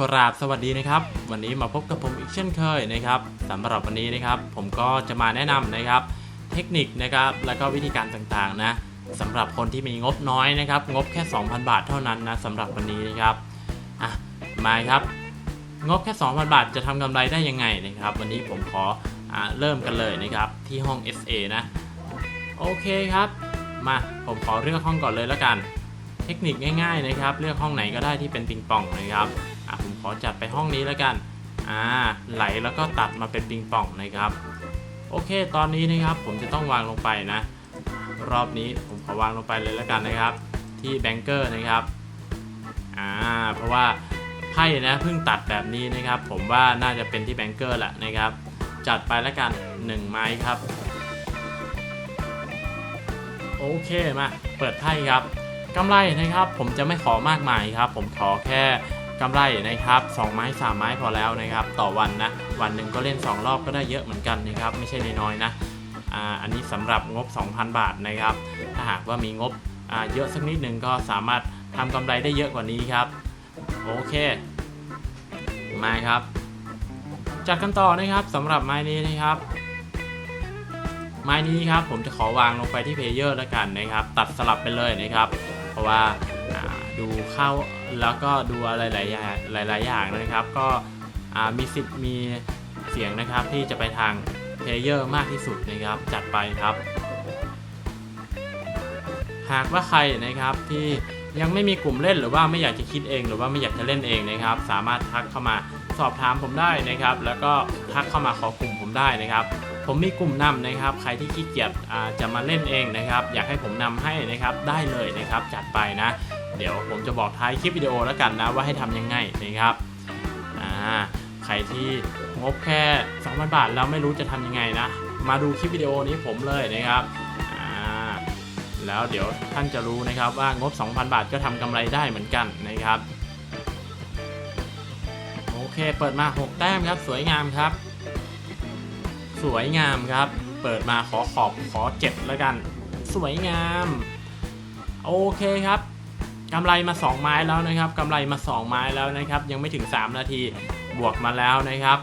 กราบสวัสดีนะครับ วันนี้มาพบกับผมอีกเช่นเคยนะครับสำหรับวันนี้นะครับผมก็จะมาแนะนำนะครับ เทคนิคนะครับแล้วก็วิธีการต่างๆนะสำหรับคนที่มีงบน้อยนะครับ งบแค่ 2,000 บาทเท่านั้นนะสำหรับวันนี้นะครับอะมาครับ งบแค่ 2,000 บาทจะทำกำไรได้ยังไงนะครับ วันนี้ผมขออเริ่มกันเลยนะครับที่ห้อง SA นะโอเคครับมาผมขอเลือกห้องก่อนเลยแล้วกัน เทคนิคง่ายๆนะครับ เลือกห้องไหนก็ได้ที่เป็นปิงปองนะครับ อะผมขอจัดไปห้องนี้แล้วกันอ่าไหลแล้วก็ตัดมาเป็นปิงปองนะครับโอเค ตอนนี้นะครับผมจะต้องวางลงไปนะ รอบนี้ผมขอวางลงไปเลยแล้วกันนะครับ ที่แบงเกอร์นะครับอ่าเพราะว่าไพ่นะเพิ่งตัดแบบนี้นะครับ ผมว่าน่าจะเป็นที่แบงเกอร์แหละนะครับ จัดไปแล้วกัน 1 ไม้ครับโอเคมาเปิดไพ่ครับกำไรนะครับผมจะไม่ขอมากมายครับ ผมขอแค่ กำไรนะครับ2ไม้ 3 ไม้พอแล้วนะครับ ต่อวันนะ วันหนึ่งก็เล่น 2 รอบก็ได้เยอะเหมือนกันนะครับ ไม่ใช่น้อยๆนะอ,อันนี้สำหรับงบ 2,000 บาทนะครับ ถ้าหากว่ามีงบเยอะสักนิดหนึ่งก็สามารถทำกำไรได้เยอะกว่านี้ครับ โอเค มาครับจัดกันต่อนะครับสำหรับไม้นี้นะครับ ไม้นี้ครับผมจะขอวางลงไปที่เพลเยอร์แล้วกันนะครับ ตัดสลับไปเลยนะครับ เพราะว่าดูเข้า แล้วก็ดูอะไรหลายอย่างหลาย ๆ อย่างนะครับ ก็มีสิทธิ์มีเสียงนะครับที่จะไปทางเพลเยอร์มากที่สุดนะครับ จัดไปครับ หากว่าใครนะครับที่ยังไม่มีกลุ่มเล่นหรือว่าไม่อยากจะคิดเอง หรือว่าไม่อยากจะเล่นเองนะครับ สามารถทักเข้ามาสอบถามผมได้นะครับ แล้วก็ทักเข้ามาขอกลุ่มผมได้นะครับ ผมมีกลุ่มนำนะครับ ใครที่ขี้เกียจจะมาเล่นเองนะครับ อยากให้ผมนำให้นะครับได้เลยนะครับ จัดไปนะ เดี๋ยวผมจะบอกท้ายคลิปวิดีโอแล้วกันนะว่าให้ทำยังไงนะครับอ่าใครที่งบแค่ 2,000 บาทแล้วไม่รู้จะทำยังไงนะ มาดูคลิปวิดีโอนี้ผมเลยนะครับอ่าแล้วเดี๋ยวท่านจะรู้นะครับว่างบ 2,000 บาทก็ทำกำไรได้เหมือนกันนะครับ โอเคเปิดมา 6 แต้มครับ สวยงามครับ สวยงามครับ เปิดมาขอขอบขอเจ็ดแล้วกัน สวยงาม โอเคครับ กำไรมา 2 ไม้แล้วนะครับกำไรมา 2 ไม้แล้วนะครับ ยังไม่ถึง 3 นาทีบวกมาแล้วนะครับ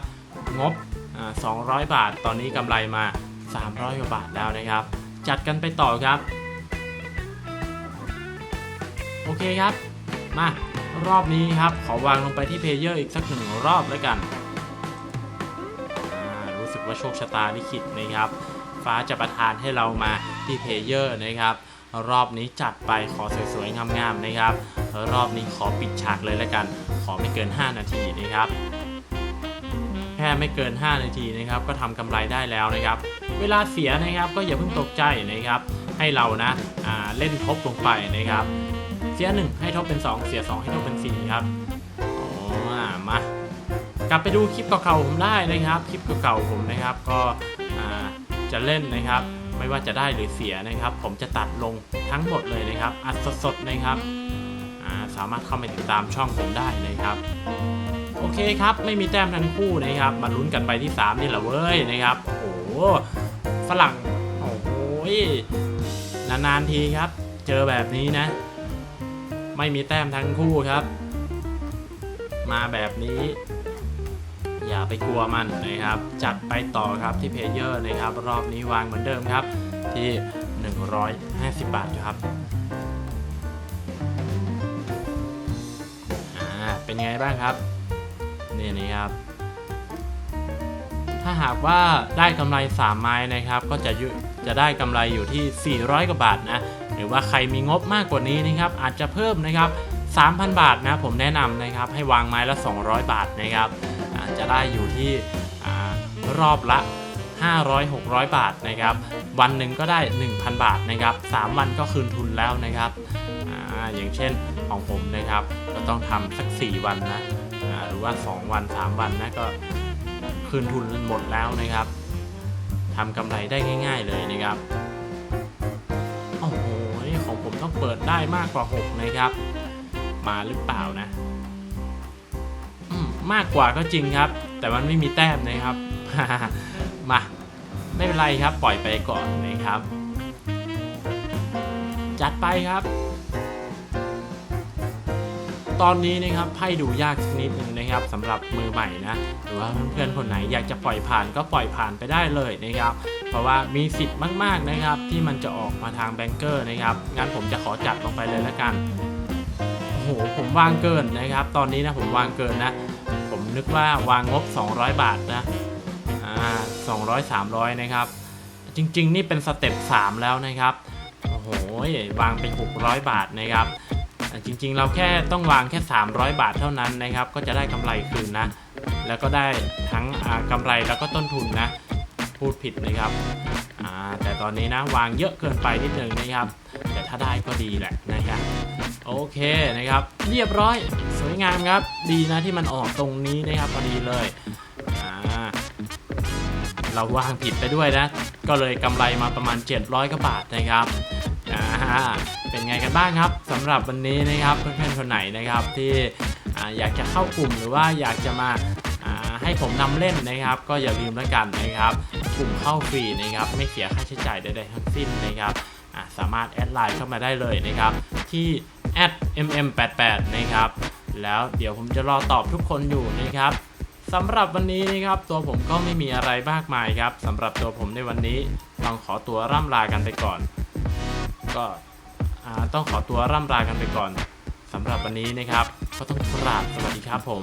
งบอ่า200 บาท ตอนนี้กำไรมา 300กว่าบาทแล้วนะครับ จัดกันไปต่อครับ โอเคครับ มารอบนี้ครับ ขอวางลงไปที่เพเยอร์อีกสักหนึ่งรอบแล้วกันรู้สึกว่าโชคชะตาลิขิตนะครับ ฟ้าจะประทานให้เรามาที่เพเยอร์นะครับ รอบนี้จัดไปขอสวยๆงามๆนะครับ รอบนี้ขอปิดฉากเลยแล้วกัน ขอไม่เกิน 5 นาทีนะครับแค่ไม่เกิน 5 นาทีนะครับ ก็ทำกำไรได้แล้วนะครับ เวลาเสียนะครับก็อย่าเพิ่งตกใจนะครับ ให้เรานะาเล่นทบลงไปนะครับ เสีย 1 ให้ทบเป็น 2 เสีย 2 ให้ทบเป็น 4 ครับอ๋อมากลับไปดูคลิปเก่าๆผมได้นะครับ คลิปเก่าๆผมนะครับ ก็จะเล่นนะครับ ไม่ว่าจะได้หรือเสียนะครับ ผมจะตัดลงทั้งหมดเลยนะครับ อัดสดๆนะครับสามารถเข้าไปติดตามช่องผมได้นะครับโอเคครับ ไม่มีแต้มทั้งคู่นะครับ มาลุ้นกันไปที่ 3 นี่แหละเว้ยนะครับ โอ้โห ฝรั่ง โอ้โหนานๆทีครับ เจอแบบนี้นะ ไม่มีแต้มทั้งคู่ครับ มาแบบนี้ อย่าไปกลัวมันนะครับ จัดไปต่อครับที่เพเยอร์นะครับ รอบนี้วางเหมือนเดิมครับ ที่ 150 บาทครับอ่าเป็นไงบ้างครับ นี่นี่ครับ ถ้าหากว่าได้กำไร 3 ไม้นะครับ ก็จะจะได้กำไรอยู่ที่ 400 กว่าบาทนะ หรือว่าใครมีงบมากกว่านี้นะครับ อาจจะเพิ่มนะครับ3,000 บาทนะผมแนะนำนะครับให้วางไม้ละ 200 บาทนะครับ จะได้อยู่ที่อรอบละ 500-600 บาทนะครับ วันหนึ่งก็ได้ 1,000 บาทนะครับ 3 วันก็คืนทุนแล้วนะครับออย่างเช่นของผมนะครับ ก็ต้องทำสัก 4 วันนะหรือว่า 2 วัน 3 วันนะก็คืนทุนหมดแล้วนะครับทำกำไรได้ง่าย ๆ เลยนะครับโอ้โหของผมต้องเปิดได้มากกว่า 6 นะครับ มาหรือเปล่านะ มากกว่าก็จริงครับ แต่มันไม่มีแต้มนะครับ มาไม่เป็นไรครับ ปล่อยไปก่อนนะครับ จัดไปครับ ตอนนี้นะครับไพ่ดูยากสักนิดหนึ่งนะครับสำหรับมือใหม่นะหรือว่าเพื่อนๆคนไหนอยากจะปล่อยผ่านก็ปล่อยผ่านไปได้เลยนะครับ เพราะว่ามีสิทธิ์มากๆนะครับ ที่มันจะออกมาทางแบงเกอร์นะครับงั้นผมจะขอจัดลงไปเลยแล้วกันโอ้โหผมวางเกินนะครับ ตอนนี้นะผมวางเกินนะ นึกว่าวางงบ 200 บาทนะอ่า200 300 นะครับ จริง ๆ นี่เป็นสเต็ป3แล้วนะครับ โอ้โห วางเป็น600 บาทนะครับ จริง ๆ เราแค่ต้องวางแค่ 300 บาทเท่านั้นนะครับ ก็จะได้กำไรคืนนะ แล้วก็ได้ทั้งกำไรแล้วก็ต้นทุนนะ พูดผิดนะครับแต่ตอนนี้นะวางเยอะเกินไปนิดนึงนะครับ แต่ถ้าได้ก็ดีแหละนะครับโอเคนะครับ เรียบร้อยสวย งามครับ ดีนะที่มันออกตรงนี้นะครับพอดีเลยเราวางผิดไปด้วยนะ ก็เลยกำไรมาประมาณ 700กว่าบาทนะครับเป็นไงกันบ้างครับสำหรับวันนี้นะครับเพื่อนๆคนไหนนะครับที่ออยากจะเข้ากลุ่มหรือว่าอยากจะมาาให้ผมนำเล่นนะครับ ก็อย่าลืมแล้วกันนะครับ กลุ่มเข้าฟรีนะครับ ไม่เสียค่าใช้จ่ายใดๆทั้งสิ้นนะครับาสามารถแอดไลน์เข้ามาได้เลยนะครับ ที่ @mm88 นะครับ แล้วเดี๋ยวผมจะรอตอบทุกคนอยู่นะครับสำหรับวันนี้นะครับตัวผมก็ไม่มีอะไรมากมายครับสำหรับตัวผมในวันนี้ต้องขอตัวร่ำลากันไปก่อน ก็ต้องขอตัวร่ำลากันไปก่อนสำหรับวันนี้นะครับ ก็ต้องกราบสวัสดีครับผม